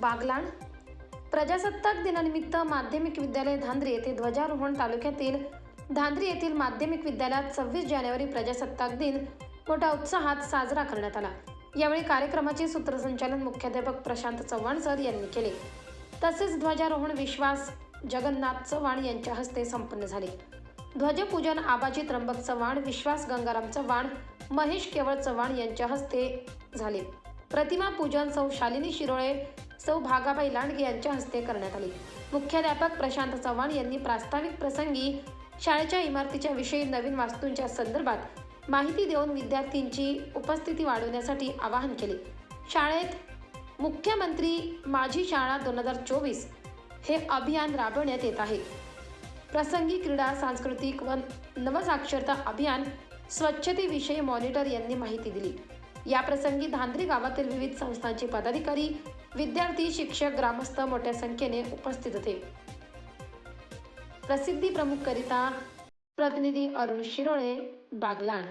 बागलाण. प्रजासत्ताक दिनानिमित्त माध्यमिक विद्यालय धांद्री येथे ध्वजारोहण तालुक्यातील धांद्री येथील माध्यमिक विद्यालयात सव्वीस जानेवारी प्रजासत्ताक दिन मोठ्या उत्साहात साजरा करण्यात आला. यावेळी कार्यक्रमाचे सूत्रसंचालन मुख्याध्यापक प्रशांत चव्हाण सर यांनी केले. तसेच ध्वजारोहण विश्वास जगन्नाथ चव्हाण यांच्या हस्ते संपन्न झाले. ध्वजपूजन आबाजी त्र्यंबक चव्हाण विश्वास गंगाराम चव्हाण महेश केवळ चव्हाण यांच्या हस्ते झाले. प्रतिमा पूजन सौ शालिनी शिरोळे सौ भागाबाई लांडगे यांच्या हस्ते करण्यात आली. मुख्याध्यापक प्रशांत चव्हाण यांनी प्रास्ताविक प्रसंगी शाळेच्या इमारतीच्या विषयी नवीन वास्तूंच्या संदर्भात माहिती देऊन विद्यार्थ्यांची उपस्थिती वाढवण्यासाठी आवाहन केले. शाळेत मुख्यमंत्री माझी शाळा दोन हजार चोवीस हे अभियान राबवण्यात येत आहे. प्रसंगी क्रीडा सांस्कृतिक व नवसाक्षरता अभियान स्वच्छतेविषयी मॉनिटर यांनी माहिती दिली. या प्रसंगी धांद्री गावातील विविध संस्थांचे पदाधिकारी विद्यार्थी शिक्षक ग्रामस्थ मोठ्या संख्येने उपस्थित होते. प्रसिद्धी प्रमुख करिता प्रतिनिधी अरुण शिरोळे बागलाण.